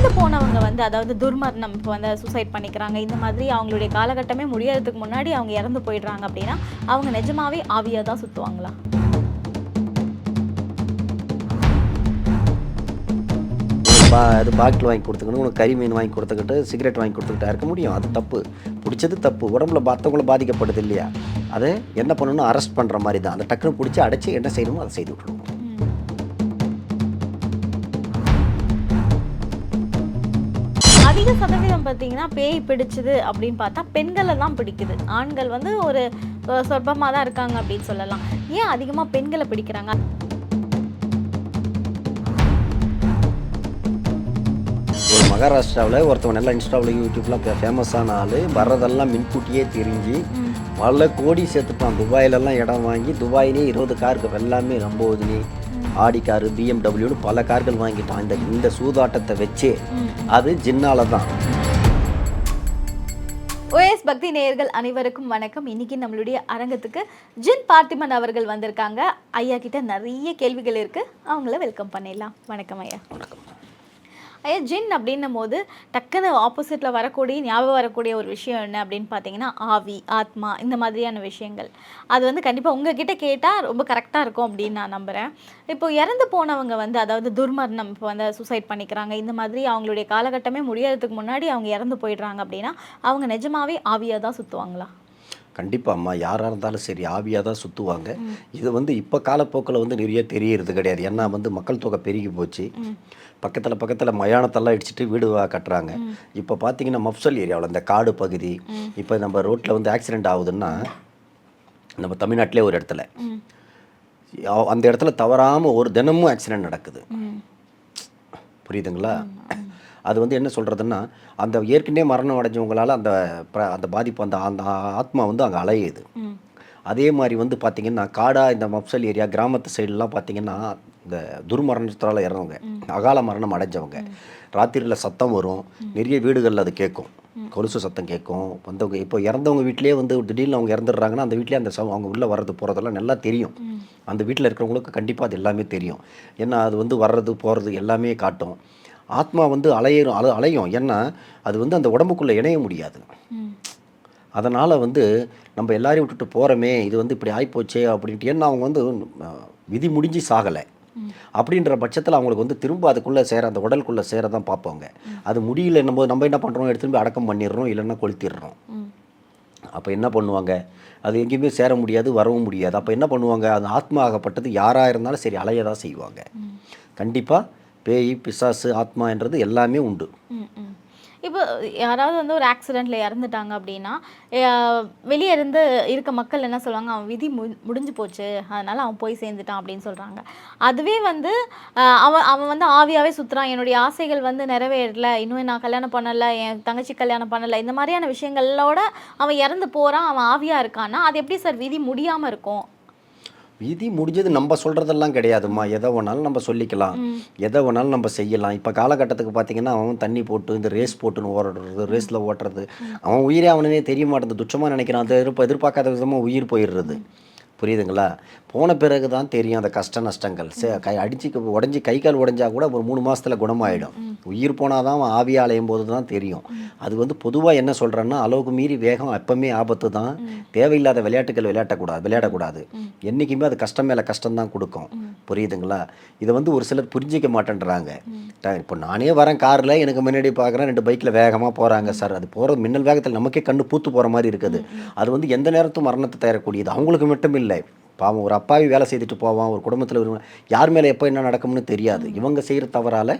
இறந்து போனவங்க வந்து அதாவது துர்மரணம் இப்போ வந்து சூசைட் பண்ணிக்கிறாங்க இந்த மாதிரி அவங்களுடைய காலகட்டமே முடியறதுக்கு முன்னாடி அவங்க இறந்து போயிடுறாங்க அப்படின்னா அவங்க நிஜமாவே ஆவியாக தான் சுற்றுவாங்களா பா அது பாட்டில் வாங்கி கொடுத்துக்கணும் உனக்கு கறி மீன் வாங்கி கொடுத்துக்கிட்டு சிகரெட் வாங்கி கொடுத்துக்கிட்டா இருக்க முடியும். அது தப்பு. பிடிச்சது தப்பு. உடம்புல பார்த்தவங்கள பாதிக்கப்படுது இல்லையா? அதை என்ன பண்ணணும் அரெஸ்ட் பண்ணுற மாதிரி தான். அந்த டக்குன்னு பிடிச்சி அடைச்சி என்ன செய்யணுமோ அதை செய்து விட்டுருவோம். அதிக சதவீதம் பார்த்தீங்கன்னா பேய் பிடிச்சது அப்படின்னு பார்த்தா பெண்களை தான் பிடிக்குது. ஆண்கள் வந்து ஒரு சொற்பமாக தான் இருக்காங்க அப்படின்னு சொல்லலாம். ஏன் அதிகமாக பெண்களை பிடிக்கிறாங்க? ஒரு மகாராஷ்டிராவில் ஒருத்தவன் நல்லா இன்ஸ்டாவில் யூடியூப்லாம் ஃபேமஸான ஆள் வர்றதெல்லாம் மின்கூட்டியே தெரிஞ்சு பல கோடி சேர்த்துட்டான் துபாயிலெல்லாம் இடம் வாங்கி துபாயிலே இருபது காருக்கு எல்லாமே லம்போதினி ஆடி காரு பிஎம்டபிள்யூன்னு பல கார்கள் வாங்கிட்டான். இந்த இந்த சூதாட்டத்தை வச்சே அது ஜின்னால தான். ஓஎஸ் பக்தி நேயர்கள் அனைவருக்கும் வணக்கம். இன்னைக்கு நம்மளுடைய அரங்கத்துக்கு ஜின் பார்த்திபன் அவர்கள் வந்திருக்காங்க. ஐயா கிட்ட நிறைய கேள்விகள் இருக்கு. அவங்கள வெல்கம் பண்ணிடலாம். வணக்கம் ஐயா. வணக்கம். ஐயா ஜின் அப்படின்னும் போது டக்குன்னு ஆப்போசிட்டில் வரக்கூடிய ஞாபகம் வரக்கூடிய ஒரு விஷயம் என்ன அப்படின்னு பார்த்தீங்கன்னா ஆவி ஆத்மா இந்த மாதிரியான விஷயங்கள். அது வந்து கண்டிப்பாக உங்ககிட்ட கேட்டால் ரொம்ப கரெக்டாக இருக்கும் அப்படின்னு நான் நம்புகிறேன் இப்போ இறந்து போனவங்க வந்து அதாவது துர்மரணம் இப்போ வந்து சூசைட் பண்ணிக்கிறாங்க இந்த மாதிரி அவங்களுடைய காலகட்டமே முடியறதுக்கு முன்னாடி அவங்க இறந்து போயிடுறாங்க அப்படின்னா அவங்க நிஜமாவே ஆவியாக தான் சுற்றுவாங்களா கண்டிப்பாக அம்மா யாராக இருந்தாலும் சரி ஆவியாக தான் சுற்றுவாங்க இது வந்து இப்போ காலப்போக்கில் வந்து நிறைய தெரியறது கிடையாது. ஏன்னா வந்து மக்கள் தொகை பெருகி போச்சு. பக்கத்தில் பக்கத்தில் மயானத்தெல்லாம் இடிச்சிட்டு வீடு கட்டுறாங்க. இப்போ பார்த்தீங்கன்னா மப்சல் ஏரியாவில் இந்த காடு பகுதி இப்போ நம்ம ரோட்டில் வந்து ஆக்சிடென்ட் ஆகுதுன்னா நம்ம தமிழ்நாட்டிலே ஒரு இடத்துல. அந்த இடத்துல தவறாமல் ஒரு தினமும் ஆக்சிடென்ட் நடக்குது. புரியுதுங்களா? அது வந்து என்ன சொல்கிறதுன்னா அந்த ஏற்கனவே மரணம் அடைஞ்சவங்களால அந்த அந்த பாதிப்பு அந்த அந்த ஆத்மா வந்து அங்கே அலையுது. அதே மாதிரி வந்து பார்த்திங்கன்னா காடா இந்த மப்சல் ஏரியா கிராமத்து சைடுலாம் பார்த்தீங்கன்னா இந்த துர்மரணத்தால் இறந்தவங்க அகால மரணம் அடைஞ்சவங்க. ராத்திரியில் சத்தம் வரும். நிறைய வீடுகளில் அது கேட்கும். கொலுசு சத்தம் கேட்கும். வந்தவங்க இப்போ இறந்தவங்க வீட்டிலேயே வந்து திடீர்னு அவங்க இறந்துடுறாங்கன்னா அந்த வீட்டிலே அந்த அவங்க உள்ளே வர்றது போகிறதெல்லாம் நல்லா தெரியும். அந்த வீட்டில் இருக்கிறவங்களுக்கு கண்டிப்பாக அது எல்லாமே தெரியும். ஏன்னா அது வந்து வர்றது போகிறது எல்லாமே காட்டும். ஆத்மா வந்து அலையும் அல அலையும். ஏன்னா அது வந்து அந்த உடம்புக்குள்ளே இணைய முடியாது. அதனால் வந்து நம்ம எல்லாரையும் விட்டுட்டு போகிறோமே இது வந்து இப்படி ஆகிப்போச்சே அப்படின்ட்டு. ஏன்னா அவங்க வந்து விதி முடிஞ்சு சாகலை. அப்படின்ற பட்சத்தில் அவங்களுக்கு வந்து திரும்ப அதுக்குள்ளே சேர அந்த உடலுக்குள்ளே சேர தான் பார்ப்பாங்க அது முடியலன்னும் போது நம்ம என்ன பண்ணுறோம் எடுத்துட்டு போய் அடக்கம் பண்ணிடுறோம் இல்லைன்னா கொளுத்திடுறோம். அப்போ என்ன பண்ணுவாங்க? அது எங்கேயுமே சேர முடியாது வரவும் முடியாது. அப்போ என்ன பண்ணுவாங்க? அது ஆத்மா ஆகப்பட்டது யாராக இருந்தாலும் சரி அலைய தான் செய்வாங்க கண்டிப்பாக பேய் பிசாசு ஆத்மா என்றது எல்லாமே உண்டு. ம், ம். இப்போ யாராவது வந்து ஒரு ஆக்சிடெண்ட்டில் இறந்துட்டாங்க அப்படின்னா வெளியே இருந்து இருக்க மக்கள் என்ன சொல்லுவாங்க? அவன் விதி மு முடிஞ்சு போச்சு. அதனால் அவன் போய் சேர்ந்துட்டான் அப்படின்னு சொல்கிறாங்க அதுவே வந்து அவன் அவன் வந்து ஆவியாகவே சுற்றுறான் என்னுடைய ஆசைகள் வந்து நிறைவேறல. இன்னும் நான் கல்யாணம் பண்ணலை. என் தங்கச்சி கல்யாணம் பண்ணலை. இந்த மாதிரியான விஷயங்களோட அவன் இறந்து போகிறான் அவன் ஆவியாக இருக்கான்னா அது எப்படி சார் விதி முடியாமல் இருக்கும்? விதி முடிஞ்சது நம்ம சொல்கிறதெல்லாம் கிடையாதும்மா. எதை வேணாலும் நம்ம சொல்லிக்கலாம். எதை வேணாலும் நம்ம செய்யலாம். இப்போ காலகட்டத்துக்கு பார்த்தீங்கன்னா அவன் தண்ணி போட்டு இந்த ரேஸ் போட்டுன்னு ஓடுறது ரேஸில் ஓட்டுறது. அவன் உயிரே அவனே தெரிய மாட்டேங்குது. துச்சமாக நினைக்கிறான். அது எதிர்ப்பு எதிர்பார்க்காத விதமாக உயிர் போயிடுறது. புரியுதுங்களா? போன பிறகு தான் தெரியும் அந்த கஷ்ட நஷ்டங்கள். சே கை அடிச்சு உடஞ்சி கை கால் உடைஞ்சா கூட ஒரு மூணு மாசத்துல குணமாயிடும். உயிர் போனால் தான் அவன் ஆவி அலையும் போது தான் தெரியும் அது வந்து பொதுவாக என்ன சொல்கிறேன்னா அளவுக்கு மீறி வேகம் எப்பவுமே ஆபத்து தான் தேவையில்லாத விளையாட்டுகள் விளையாடக்கூடாது. விளையாடக்கூடாது என்றைக்குமே அது கஷ்டம் மேலே கஷ்டம் தான் கொடுக்கும் புரியுதுங்களா? இதை வந்து ஒரு சிலர் புரிஞ்சிக்க மாட்டேன்றாங்க. இப்போ நானே வரேன் காரில் எனக்கு முன்னாடி பார்க்குறேன் ரெண்டு பைக்கில் வேகமாக போகிறாங்க சார். அது போகிறது மின்னல் வேகத்தில் நமக்கே கண்ணு பூத்து போகிற மாதிரி இருக்குது. அது வந்து எந்த நேரத்தும் மரணத்தை தரக்கூடியது அவங்களுக்கு மட்டும் இல்லை பாவம் ஒரு அப்பாவி வேலை செய்துட்டு போவான் ஒரு குடும்பத்தில் ஒரு யார் மேலே எப்போ என்ன நடக்கும்னு தெரியாது. இவங்க செய்கிற தவறால்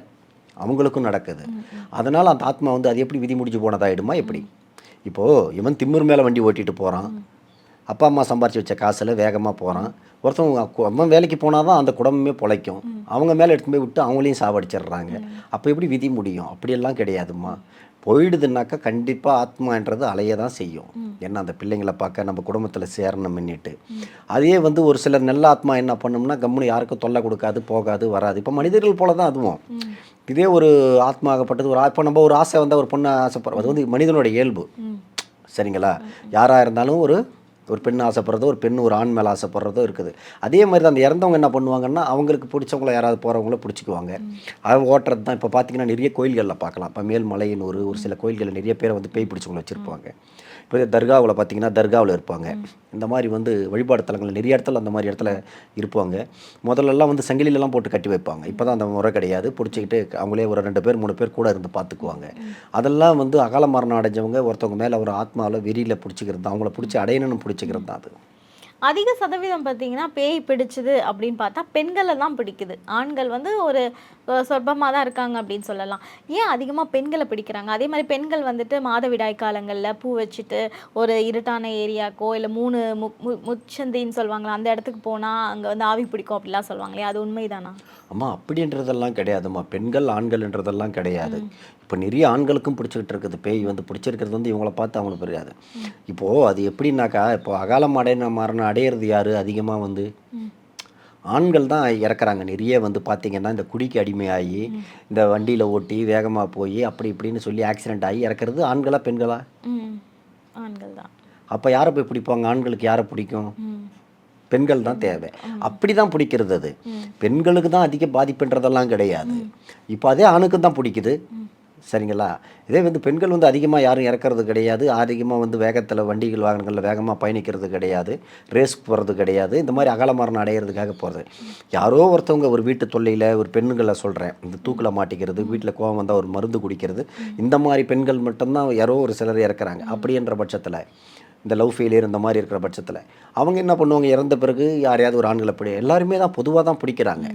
அவங்களுக்கும் நடக்குது. அதனால் அந்த ஆத்மா வந்து அது எப்படி விதி முடிஞ்சு போனதாகிடுமா எப்படி? இப்போது இவன் திமிர் மேலே வண்டி ஓட்டிட்டு போகிறான் அப்பா அம்மா சம்பாரித்து வச்ச காசில் வேகமாக போகிறான் ஒருத்தவங்க அவன் வேலைக்கு போனால் தான் அந்த குடும்பமே பிழைக்கும். அவங்க மேலே எடுத்து போய் விட்டு அவங்களையும் சாவடிச்சிடுறாங்க. அப்போ எப்படி விதி முடியும்? அப்படியெல்லாம் கிடையாதும்மா. போயிடுதுனாக்கா கண்டிப்பாக ஆத்மான்றது அலைய தான் செய்யும் ஏன்னா அந்த பிள்ளைங்களை பார்க்க நம்ம குடும்பத்தில் சேரணும் முன்னிட்டு. அதே வந்து ஒரு சிலர் நல்ல ஆத்மா என்ன பண்ணும்னா கம்முனு யாருக்கும் தொல்லை கொடுக்காது போகாது வராது. இப்போ மனிதர்கள் போல தான் அதுவும் இதே ஒரு ஆத்மா ஆகப்பட்டது ஒரு இப்போ நம்ம ஒரு ஆசை வந்தால் ஒரு பொண்ணை ஆசைப்படுறோம் அது வந்து மனிதனோட இயல்பு. சரிங்களா? யாராக இருந்தாலும் ஒரு ஒரு பெண் ஆசைப்படுறதோ ஒரு பெண் ஒரு ஆண் மேலே ஆசைப்படுறதோ இருக்குது. அதே மாதிரி தான் அந்த இறந்தவங்க என்ன பண்ணுவாங்கன்னா அவங்களுக்கு பிடிச்சவங்கள யாராவது போகிறவங்கள பிடிச்சிக்குவாங்க. அது ஓட்டுறது தான். இப்போ பார்த்தீங்கன்னா நிறைய கோயில்களில் பார்க்கலாம் இப்போ மேல்மலையின் ஒரு சில கோயில்களில் நிறைய பேரை வந்து பேய் பிடிச்சவங்கள வச்சுருப்பாங்க. இப்போ தர்காவில் பார்த்தீங்கன்னா தர்காவில் இருப்பாங்க. இந்த மாதிரி வந்து வழிபாடு தலங்கள் நிறைய இடத்துல அந்த மாதிரி இடத்துல இருப்பாங்க. முதல்லலாம் வந்து சங்கிலிலலாம் போட்டு கட்டி வைப்பாங்க. இப்போ தான் அந்த முறை கிடையாது. பிடிச்சிக்கிட்டு அவங்களே ஒரு ரெண்டு பேர் மூணு பேர் கூட இருந்து பார்த்துக்குவாங்க அதெல்லாம் வந்து அகால மரணம் அடைஞ்சவங்க ஒருத்தவங்க மேலே ஒரு ஆத்மாவில் வெறியில் பிடிச்சிக்கிறது அவங்கள பிடிச்சி அடையணும்னு பிடிச்சி தான் அது. அதிக சதவீதம் பார்த்தீங்கன்னா பேய் பிடிச்சது அப்படின்னு பார்த்தா பெண்களை தான் பிடிக்குது. ஆண்கள் வந்து ஒரு சொற்பமாக தான் இருக்காங்க அப்படின்னு சொல்லலாம். ஏன் அதிகமாக பெண்களை பிடிக்கிறாங்க? அதே மாதிரி பெண்கள் வந்துட்டு மாதவிடாய் காலங்களில் பூ வச்சுட்டு ஒரு இருட்டான ஏரியாக்கோ இல்லை மூணு மு முச்சந்தின்னு சொல்லுவாங்களா அந்த இடத்துக்கு போனால் அங்கே வந்து ஆவி பிடிக்கும் அப்படிலாம் சொல்லுவாங்களே அது உண்மைதானா? அம்மா அப்படின்றதெல்லாம் கிடையாதும்மா. பெண்கள் ஆண்கள்ன்றதெல்லாம் கிடையாது. இப்போ நிறைய ஆண்களுக்கும் பிடிச்சிக்கிட்டு இருக்குது. பேய் வந்து பிடிச்சிருக்கிறது வந்து இவங்கள பார்த்து அவங்களுக்கு புரியாது. இப்போது அது எப்படின்னாக்கா இப்போ அகாலம் அடையின மரணம் அடையிறது யார் அதிகமாக வந்து? ஆண்கள் தான் இறக்குறாங்க. நிறைய வந்து பார்த்தீங்கன்னா இந்த குடிக்கு அடிமையாகி இந்த வண்டியில் ஓட்டி வேகமாக போய் அப்படி இப்படின்னு சொல்லி ஆக்சிடென்ட் ஆகி இறக்குறது ஆண்களா பெண்களா? ஆண்கள் தான். அப்போ யாரை போய் பிடிப்பாங்க? ஆண்களுக்கு யாரை பிடிக்கும்? பெண்கள் தான் தேவை. அப்படி தான் பிடிக்கிறது அது. பெண்களுக்கு தான் அதிக பாதிப்புன்றதெல்லாம் கிடையாது. இப்போ அதே ஆணுக்கு தான் பிடிக்குது. சரிங்களா? இதே வந்து பெண்கள் வந்து அதிகமாக யாரும் இறக்கறது கிடையாது. அதிகமாக வந்து வேகத்தில் வண்டிகள் வாகனங்களில் வேகமாக பயணிக்கிறது கிடையாது. ரேஸ் போகிறது கிடையாது. இந்த மாதிரி அகலமரணம் அடையிறதுக்காக போகிறது யாரோ ஒருத்தவங்க ஒரு வீட்டு தொல்லையில் ஒரு பெண்களை சொல்கிறேன் இந்த தூக்கில் மாட்டிக்கிறது வீட்டில் கோவம் வந்தால் ஒரு மருந்து குடிக்கிறது. இந்த மாதிரி பெண்கள் மட்டும்தான் யாரோ ஒரு சிலர் இறக்குறாங்க. அப்படின்ற பட்சத்தில் இந்த லவ் ஃபெயிலியர் இந்த மாதிரி இருக்கிற பட்சத்தில். அவங்க என்ன பண்ணுவாங்க? இறந்த பிறகு யாரையாவது ஒரு ஆண்களை பிடி எல்லாருமே தான் பொதுவாக தான் பிடிக்கிறாங்க.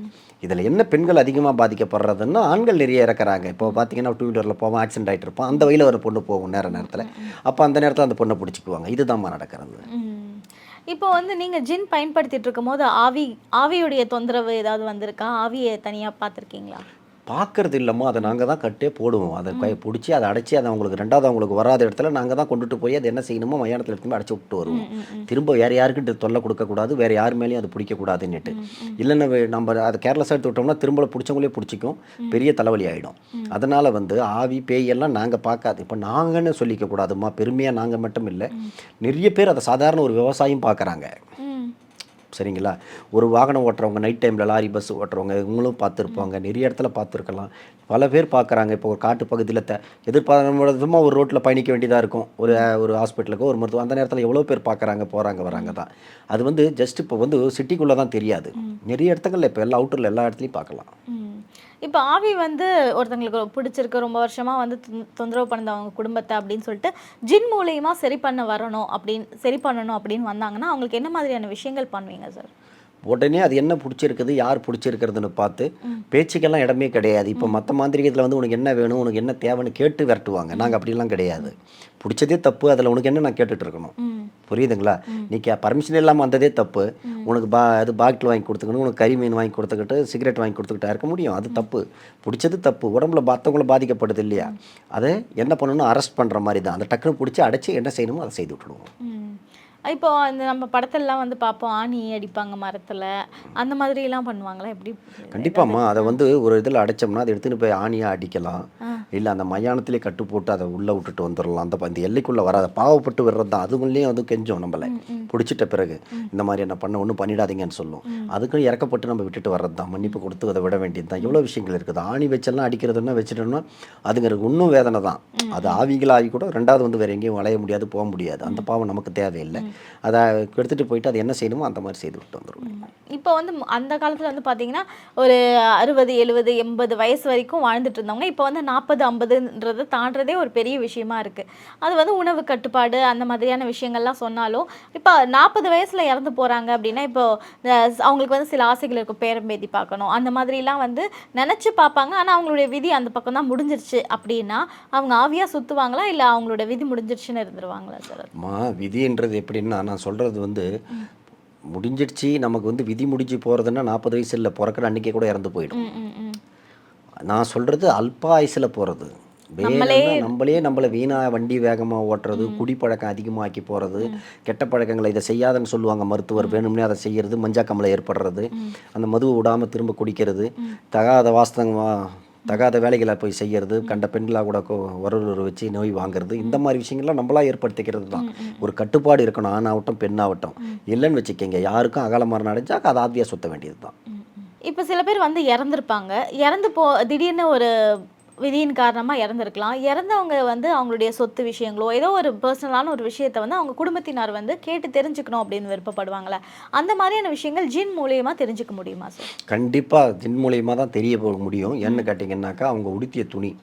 இதில் என்ன பெண்கள் அதிகமாக பாதிக்கப்படுறதுன்னா ஆண்கள் நிறைய இறக்குறாங்க. இப்போ பார்த்தீங்கன்னா டூ வீலரில் போவோம் ஆக்சிடென்ட் ஆகிட்டு இருப்போம் அந்த வழியில் ஒரு பொண்ணு போகும் நேர நேரத்தில். அப்போ அந்த நேரத்தில் அந்த பொண்ணை பிடிச்சிக்குவாங்க. இதுதாம்மா நடக்கிறது. இப்போ வந்து நீங்கள் ஜின் பயன்படுத்திட்டு இருக்கும்போது ஆவி ஆவியுடைய தொந்தரவு ஏதாவது வந்திருக்கா? ஆவியை தனியாக பார்த்துருக்கீங்களா? பார்க்கறது இல்லைம்மா அதை நாங்கள் தான் கட்டே போடுவோம். அதை கை பிடிச்சி அதை அடைச்சி அதை அவங்களுக்கு ரெண்டாவது அவங்களுக்கு வராத இடத்துல நாங்கள் தான் கொண்டுட்டு போய் அதை என்ன செய்யணுமோ மயானத்தில் எடுத்து போய் அடைச்சி விட்டு வருவோம். திரும்ப வேறு யாருக்கிட்ட தொல்லை கொடுக்கக்கூடாது வேறு யார் மேலேயும் அது பிடிக்கக்கூடாதுன்னுட்டு. இல்லைன்னா நம்ம அதை கேர்லெஸ்ஸாக எடுத்து விட்டோம்னா திரும்ப பிடிச்சவங்களே பிடிச்சிக்கும். பெரிய தலைவலி ஆகிடும் அதனால் வந்து ஆவி பேய் எல்லாம் நாங்கள் பார்க்காது. இப்போ நாங்கன்னு சொல்லிக்க கூடாதும்மா. பெருமையாக நாங்கள் மட்டும் இல்லை. நிறைய பேர் அதை சாதாரண ஒரு விவசாயம் பார்க்குறாங்க. சரிங்களா? ஒரு வாகனம் ஓட்டுறவங்க நைட் டைமில் லாரி பஸ் ஓட்டுறவங்க இவங்களும் பார்த்துருப்பாங்க. நிறைய இடத்துல பார்த்துருக்கலாம். பல பேர் பார்க்குறாங்க. இப்போ ஒரு காட்டு பகுதியில் த எதிர்பார்த்தமாக ஒரு ரோட்டில் பயணிக்க வேண்டியதாக இருக்கும். ஒரு ஒரு ஹாஸ்பிட்டலுக்கோ ஒரு மருத்துவம் அந்த நேரத்தில் எவ்வளோ பேர் பார்க்குறாங்க போகிறாங்க வராங்க தான் அது வந்து ஜஸ்ட் இப்போ வந்து சிட்டிக்குள்ளே தான் தெரியாது. நிறைய இடத்துங்களில் இப்போ எல்லா அவுட்டரில் எல்லா இடத்துலையும் பார்க்கலாம். இப்போ ஆவி வந்து ஒருத்தங்களுக்கு பிடிச்சிருக்கு ரொம்ப வருஷமாக வந்து தொந்தரவு பண்ணுது அவங்க குடும்பத்தை அப்படின்னு சொல்லிட்டு ஜின் மூலயமா சரி பண்ண வரணும் அப்படின்னு சரி பண்ணணும் அப்படின்னு வந்தாங்கன்னா அவங்களுக்கு என்ன மாதிரியான விஷயங்கள் பண்ணுவீங்க சார்? உடனே அது என்ன பிடிச்சிருக்குது யார் பிடிச்சிருக்கிறதுன்னு பார்த்து பேச்சுக்கெல்லாம் இடமே கிடையாது. இப்போ மற்ற மாந்திரிகத்தில் வந்து உனக்கு என்ன வேணும் உனக்கு என்ன தேவைன்னு கேட்டு விரட்டுவாங்க. நாங்கள் அப்படிலாம் கிடையாது. பிடிச்சதே தப்பு. அதில் உனக்கு என்ன நான் கேட்டுட்டு இருக்கணும்? புரியுதுங்களா? நீ கே பர்மிஷன் இல்லாமல் வந்ததே தப்பு. உனக்கு பா அது பாக்கெட் வாங்கி கொடுத்துக்கணும். உனக்கு கறி மீன் வாங்கி கொடுத்துக்கிட்டு சிகரெட் வாங்கி கொடுத்துக்கிட்டா இருக்க முடியும். அது தப்பு. பிடிச்சது தப்பு. உடம்புல மற்றவங்கள பாதிக்கப்படுது இல்லையா? அதை என்ன பண்ணணும்? அரெஸ்ட் பண்ணுற மாதிரி தான். அந்த டக்குன்னு பிடிச்சி அடைச்சி என்ன செய்யணுமோ அதை செய்து விட்டுடுவோம். ம். இப்போ அந்த நம்ம படத்தெல்லாம் வந்து பார்ப்போம். ஆணி அடிப்பாங்க மரத்துல. அந்த மாதிரி எல்லாம் பண்ணுவாங்களா? எப்படி? கண்டிப்பாம்மா. அதை வந்து ஒரு இதில் அடைச்சோம்னா அதை எடுத்துன்னு போய் ஆணியாக அடிக்கலாம். இல்லை அந்த மயானத்திலே கட்டு போட்டு அதை உள்ளே விட்டுட்டு வந்துடலாம். அந்த அந்த எல்லைக்குள்ளே வராத பாவப்பட்டு விடுறது தான். அதுக்குள்ளேயும் வந்து கெஞ்சோம் நம்மளை. பிடிச்சிட்ட பிறகு. இந்த மாதிரி என்ன பண்ண ஒன்றும் பண்ணிடாதீங்கன்னு சொல்லும். அதுக்கும் இறக்கப்பட்டு நம்ம விட்டுட்டு வர்றது தான். மன்னிப்பு கொடுத்து அதை விட வேண்டியது தான். எவ்வளோ விஷயங்கள் இருக்குது. ஆணி வச்செல்லாம் அடிக்கிறதுன்னா வச்சுட்டோம்னா அதுங்கிறது இன்னும் வேதனை தான். அது ஆவிங்களாகி கூட ரெண்டாவது வந்து வேறு எங்கேயும் வளைய முடியாது போக முடியாது. அந்த பாவம் நமக்கு தேவையில்லை. அதை எடுத்துகிட்டு போயிட்டு அது என்ன செய்யணுமோ அந்த மாதிரி செய்து விட்டு வந்துடுவோம் இப்போ வந்து அந்த காலத்துல வந்து பாத்தீங்கன்னா ஒரு அறுபது எழுபது எண்பது வயசு வரைக்கும் வாழ்ந்துட்டு இருந்தவங்க இப்போ வந்து நாற்பது ஐம்பதுன்றது தாண்டறதே ஒரு பெரிய விஷயமா இருக்கு. அது வந்து உணவு கட்டுப்பாடு அந்த மாதிரியான விஷயங்கள்லாம் சொன்னாலும் இப்போ நாற்பது வயசுல இறந்து போறாங்க அப்படின்னா இப்போ அவங்களுக்கு வந்து சில ஆசைகள் இருக்கும் பேரம்பேத்தி பார்க்கணும் அந்த மாதிரிலாம் வந்து நினைச்சு பார்ப்பாங்க. ஆனா அவங்களுடைய விதி அந்த பக்கம் தான் முடிஞ்சிருச்சு அப்படின்னா அவங்க ஆவியா சுத்துவாங்களா? இல்ல அவங்களோட விதி முடிஞ்சிருச்சுன்னு இருந்துருவாங்களா சார் விதின்றது எப்படின்னா நான் சொல்கிறது வந்து முடிஞ்சிடுச்சு நமக்கு வந்து விதி முடிஞ்சு போகிறதுன்னா நாற்பது வயசு இல்லை பிறக்கிற அன்றைக்கே கூட இறந்து போயிடும். நான் சொல்கிறது அல்ப ஆயுசில் போகிறது நம்மளே நம்மளை வீணா வண்டி வேகமாக ஓட்டுறது குடிப்பழக்கம் அதிகமாக்கி போகிறது கெட்ட பழக்கங்களை இதை செய்யாதன்னு சொல்லுவாங்க மருத்துவர். வேணும்னே அதை செய்யறது மஞ்சா கமலை ஏற்படுறது அந்த மதுவை விடாமல் திரும்ப குடிக்கிறது தகாத வாஸ்தவமா தகாத வேலைகளை போய் செய்யறது கண்ட பெண்களாக கூட உறவு வச்சு நோய் வாங்குறது இந்த மாதிரி விஷயங்கள்லாம் நம்மளா ஏற்படுத்திக்கிறது தான். ஒரு கட்டுப்பாடு இருக்கணும் ஆணாகட்டும் பெண்ணாகட்டும். இல்லைன்னு வச்சுக்கோங்க யாருக்கும் அகால மரணம் அடைஞ்சா அது ஆத்தியாக சுத்த வேண்டியது தான். இப்போ சில பேர் வந்து இறந்துருப்பாங்க. இறந்து போ திடீர்னு ஒரு விதியின் காரணமாக இறந்துருக்கலாம். இறந்தவங்க வந்து அவங்களுடைய சொத்து விஷயங்களோ ஏதோ ஒரு பர்சனலான ஒரு விஷயத்தை வந்து அவங்க குடும்பத்தினர் வந்து கேட்டு தெரிஞ்சுக்கணும் அப்படின்னு விருப்பப்படுவாங்களே அந்த மாதிரியான விஷயங்கள் ஜின் மூலியமா தெரிஞ்சுக்க முடியுமா சார் கண்டிப்பாக ஜின் மூலியமாக தான் தெரிய போக முடியும். ஏன்னு கேட்டிங்கன்னாக்கா அவங்க உடுத்திய துணி.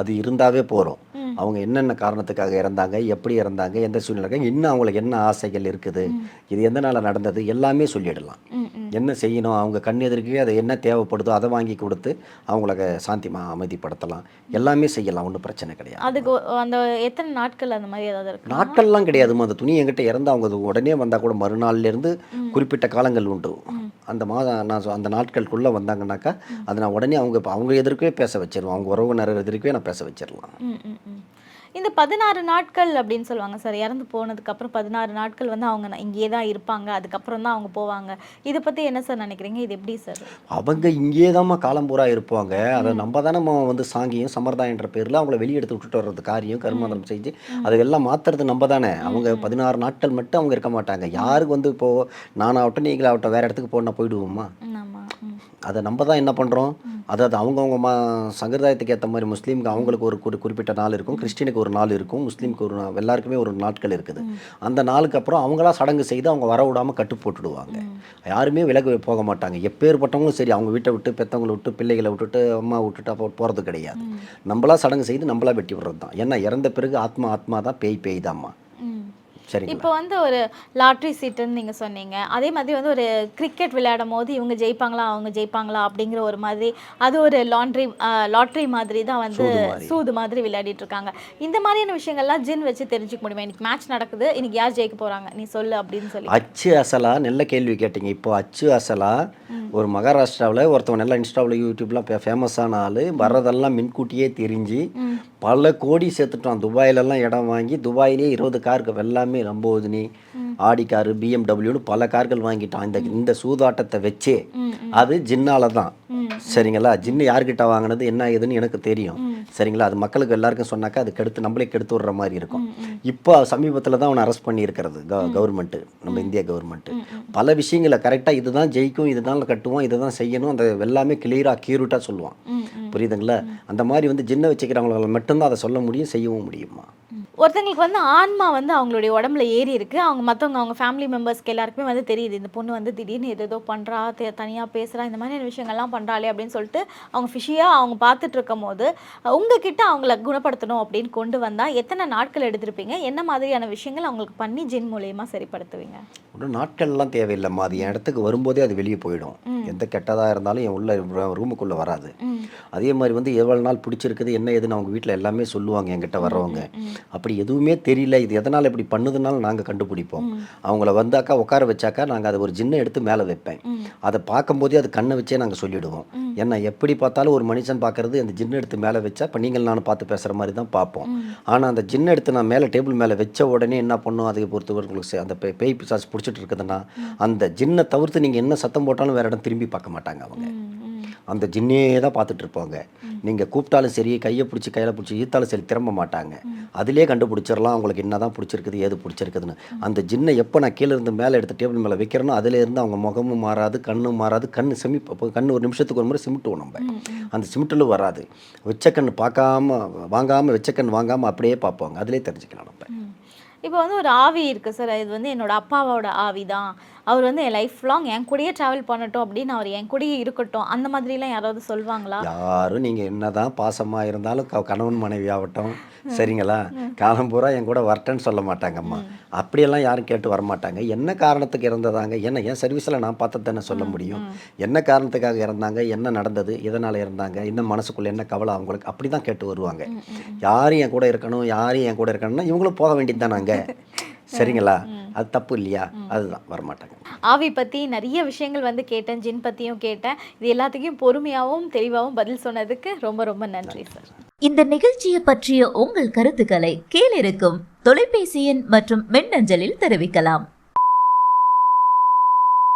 அது இருந்தாவே போகிறோம். அவங்க என்னென்ன காரணத்துக்காக இறந்தாங்க எப்படி இறந்தாங்க எந்த சூழ்நிலை இருக்காங்க இன்னும் அவங்களுக்கு என்ன ஆசைகள் இருக்குது இது எந்த நாளில் நடந்தது எல்லாமே சொல்லிடலாம். என்ன செய்யணும் அவங்க கண் எதிர்க்கவே அது என்ன தேவைப்படுதோ அதை வாங்கி கொடுத்து அவங்கள சாந்திமா அமைதிப்படுத்தலாம். எல்லாமே செய்யலாம் ஒன்றும் பிரச்சனை கிடையாது. அதுக்கு அந்த எத்தனை நாட்கள் அந்த மாதிரி ஏதாவது இருக்கு நாட்கள்லாம் கிடையாதுமா அந்த துணி என்கிட்ட இறந்து அவங்க உடனே வந்தால் கூட மறுநாள்லேருந்து குறிப்பிட்ட காலங்கள் உண்டு. அந்த மாதம் நான் அந்த நாட்களுக்குள்ளே வந்தாங்கன்னாக்கா அதை நான் உடனே அவங்க அவங்க எதிர்க்கவே பேச வச்சிருவேன் அவங்க உறவினர் எதிர்க்கவே நான் பேச வச்சிடலாம் இந்த பதினாறு நாட்கள் அப்படின்னு சொல்லுவாங்க சார். இறந்து போனதுக்கு அப்புறம் பதினாறு நாட்கள் வந்து அவங்க இங்கேயே தான் இருப்பாங்க. அதுக்கப்புறம் தான் அவங்க போவாங்க. இதை பத்தி என்ன சார் நினைக்கிறீங்க? இது எப்படி சார்? அவங்க இங்கே தாம்மா காலம்பூரா இருப்பாங்க. அதை நம்ம தானே வந்து சாங்கியம் சம்பிரதாயன்ற பேரில் அவங்கள வெளியே எடுத்து விட்டுட்டு வர்றது காரியம் கருமாதம் செஞ்சு அதெல்லாம் மாற்றுறது நம்ம தானே. அவங்க பதினாறு நாட்கள் மட்டும் அவங்க இருக்க மாட்டாங்க. யாருக்கு வந்து இப்போது நானாகட்டும் நீங்களாகட்டும் வேறு இடத்துக்கு போனால் போயிடுவோமா அதை நம்ம தான் என்ன பண்ணுறோம் அதாவது அவங்கவுங்க மா சம்பிரதாயத்துக்கு ஏற்ற மாதிரி முஸ்லீமுக்கு அவங்களுக்கு ஒரு குறி குறிப்பிட்ட நாள் இருக்கும். கிறிஸ்டினுக்கு ஒரு நாள் இருக்கும். முஸ்லீமுக்கு ஒரு நாள் எல்லாருக்குமே ஒரு நாட்கள் இருக்குது. அந்த நாளுக்கு அப்புறம் அவங்களா சடங்கு செய்து அவங்க வர விடாமல் கட்டு போட்டுடுவாங்க. யாருமே விலகு போக மாட்டாங்க. எப்பேற்பட்டவங்களும் சரி அவங்க வீட்டை விட்டு பெற்றவங்களை விட்டு பிள்ளைகளை விட்டுட்டு அம்மா விட்டுட்டு அப்போ போகிறது கிடையாது. நம்மளா சடங்கு செய்து நம்மளா வெட்டி விடுறது தான். ஏன்னா இறந்த பிறகு ஆத்மா ஆத்மா தான் பேய் பேய் தாம்மா சரிங்களா. இப்போ வந்து ஒரு லாட்ரி சீட்டுன்னு நீங்கள் சொன்னீங்க. அதே மாதிரி வந்து ஒரு கிரிக்கெட் விளையாடும் போது இவங்க ஜெயிப்பாங்களா அவங்க ஜெயிப்பாங்களா அப்படிங்கிற ஒரு மாதிரி அது ஒரு லாண்ட்ரி லாட்ரி மாதிரி தான் வந்து சூது மாதிரி. விளையாடிட்டு இருக்காங்க. இந்த மாதிரியான விஷயங்கள்லாம் ஜின் வச்சு தெரிஞ்சுக்க முடியுமா? இன்னைக்கு மேட்ச் நடக்குது இன்னைக்கு யார் ஜெயிக்க போறாங்க? நீ சொல்லு அப்படின்னு சொல்லி. அச்சு அசலா நல்ல கேள்வி கேட்டீங்க. இப்போ அச்சு அசலா ஒரு மகாராஷ்டிராவில் ஒருத்தவன் நல்லா இன்ஸ்டாவில் யூடியூப்லாம் ஃபேமஸான ஆள் வர்றதெல்லாம் முன்கூட்டியே தெரிஞ்சு பல கோடி சேர்த்துட்டான். துபாயிலெல்லாம் இடம் வாங்கி துபாயிலே இருபது காருக்கு எல்லாமே லம்போதினி ஆடி காரு பிஎம்டபிள்யூன்னு பல கார்கள் வாங்கிட்டான். இந்த இந்த சூதாட்டத்தை வச்சே அது ஜின்னால தான். சரிங்களா? ஜின்னு யார்கிட்ட வாங்கினது என்ன ஏதுன்னு எனக்கு தெரியும். சரிங்களா? அது மக்களுக்கு எல்லாருக்கும் சொன்னாக்கா அது கெடுத்து நம்மளே கெடுத்து விடுற மாதிரி இருக்கும். இப்போ சமீபத்தில் தான் அவனை அரெஸ்ட் பண்ணியிருக்கிறது. கவர்மெண்ட்டு நம்ம இந்திய கவர்மெண்ட்டு பல விஷயங்களை கரெக்டாக இதுதான் ஜெயிக்கும் இதுதான் கட்டுவோம் இதுதான் செய்யணும் அந்த எல்லாமே கிளியராக கியூரிட்டாக சொல்லுவான். புரியுதுங்களா? அந்த மாதிரி வந்து ஜின்ன வச்சுக்கிறவங்களால மட்டும்தான் அதை சொல்ல முடியும் செய்யவும் முடியுமா? ஒருத்தங்களுக்கு வந்து ஆன்மா வந்து அவங்களுடைய உடம்புல ஏறி இருக்கு. அவங்க மற்றவங்க அவங்க ஃபேமிலி மெம்பர்ஸ்க்கு எல்லாருக்குமே வந்து தெரியுது. இந்த பொண்ணு வந்து திடீர்னு ஏதோ பண்ணுறா தனியாக பேசுகிறா இந்த மாதிரியான விஷயங்கள்லாம் பண்ணுறாளே அப்படின்னு சொல்லிட்டு அவங்க ஃபிஷியாக அவங்க பார்த்துட்டு இருக்கும் போது உங்ககிட்ட அவங்கள குணப்படுத்தணும் அப்படின்னு கொண்டு வந்தால் எத்தனை நாட்கள் எடுத்திருப்பீங்க? என்ன மாதிரியான விஷயங்கள் அவங்களுக்கு பண்ணி ஜின் மூலியமாக சரிப்படுத்துவீங்க? ஒன்றும் நாட்கள்லாம் தேவையில்லைம்மா. அது என் இடத்துக்கு வரும்போதே அது வெளியே போயிடும். எந்த கெட்டதாக இருந்தாலும் என் உள்ள ரூமுக்குள்ளே வராது. அதே மாதிரி வந்து எவ்வளோ நாள் பிடிச்சிருக்குது என்ன ஏதுன்னு அவங்க வீட்டில் எல்லாமே சொல்லுவாங்க என்கிட்ட வர்றவங்க. அப்படி எதுவுமே தெரியல. இது எதனால் இப்படி பண்ணுதுனாலும் நாங்கள் கண்டுபிடிப்போம். அவங்கள வந்தாக்கா உட்கார வச்சாக்கா நாங்கள் அதை ஒரு ஜின்னை எடுத்து மேலே வைப்பேன். அதை பார்க்கும்போதே அது கண்ணை வச்சே நாங்கள் சொல்லிடுவோம். ஏன்னா எப்படி பார்த்தாலும் ஒரு மனுஷன் பார்க்கறது அந்த ஜின்னை எடுத்து மேலே வச்சா இப்போ நீங்கள் நானும் பார்த்து பேசுகிற மாதிரி தான் பார்ப்போம். ஆனால் அந்த ஜின்னை எடுத்து நான் மேலே டேபிள் மேலே வச்ச உடனே என்ன பண்ணும்? அதை பொறுத்தவரைக்கும் சே- அந்த பேய் பிசாசு பிடிச்சிட்டு இருக்குதுன்னா அந்த ஜின்னை தவிர்த்து நீங்கள் என்ன சத்தம் போட்டாலும் வேற இடம் திரும்பி பார்க்க மாட்டாங்க அவங்க. அந்த ஜின்னே தான் பார்த்துட்டு இருப்பாங்க நீங்கள் கூப்பிட்டாலும் சரி கையை பிடிச்சி கையில் பிடிச்சி ஈத்தாலும் சரி திரும்ப மாட்டாங்க. அதிலே கண்டுபிடிச்சிடலாம் அவங்களுக்கு என்ன தான் பிடிச்சிருக்குது ஏது பிடிச்சிருக்குதுன்னு. அந்த ஜின்னை எப்போ நான் கீழே இருந்து மேலே எடுத்து டேபிள் மேலே வைக்கிறேனோ அதிலே இருந்து அவங்க முகமும் மாறாது கண்ணும் மாறாது கண் செமி கண் ஒரு நிமிஷத்துக்கு ஒரு முறை சிமிட்டுவோம் நம்ம. அந்த சிமிட்டலும் வராது. வெச்ச கண் பார்க்காம வாங்காமல் வெச்ச கண் வாங்காமல் அப்படியே பார்ப்பாங்க. அதிலே தெரிஞ்சுக்கலாம் நம்ம. இப்போ வந்து ஒரு ஆவி இருக்கு சார். இது வந்து என்னோட அப்பாவோட ஆவி தான் அவர் வந்து என் லைஃப் லாங் என் கூடயே ட்ராவல் பண்ணட்டும் அப்படின்னு அவர் என் கூடயே இருக்கட்டும். அந்த மாதிரிலாம் யாராவது சொல்வாங்களா? யாரும் நீங்கள் என்னதான் பாசமா இருந்தாலும் க- கணவன் மனைவி ஆகட்டும். சரிங்களா? காலம் பூரா என் கூட வரட்டேன்னு சொல்ல மாட்டாங்கம்மா. அப்படியெல்லாம் யாரும் கேட்டு வர மாட்டாங்க என்ன காரணத்துக்கு இறந்ததாங்க? என்ன என் சர்வீஸில் நான் பார்த்து தானே சொல்ல முடியும். என்ன காரணத்துக்காக இறந்தாங்க? என்ன நடந்தது? எதனால் இறந்தாங்க? என்ன மனசுக்குள்ள என்ன கவலை அவங்களுக்கு? அப்படி தான் கேட்டு வருவாங்க. யாரும் என் கூட இருக்கணும் யாரும் என் கூட இருக்கணும்னா இவங்களும் போக வேண்டியது தானாங்க சரிங்களா? அது தப்பு இல்லையா? அதுதான் வரமாட்டாங்க. ஆவி பற்றி நிறைய விஷயங்கள் வந்து கேட்டேன் ஜின் பற்றியும் கேட்டேன். இது எல்லாத்துக்கும் பொறுமையாகவும் தெளிவாகவும் பதில் சொன்னதுக்கு ரொம்ப ரொம்ப நன்றி சார். இந்த நிகழ்ச்சியை பற்றிய உங்கள் கருத்துக்களை கீழிருக்கும் தொலைபேசி எண் மற்றும் மின்னஞ்சலில் தெரிவிக்கலாம்.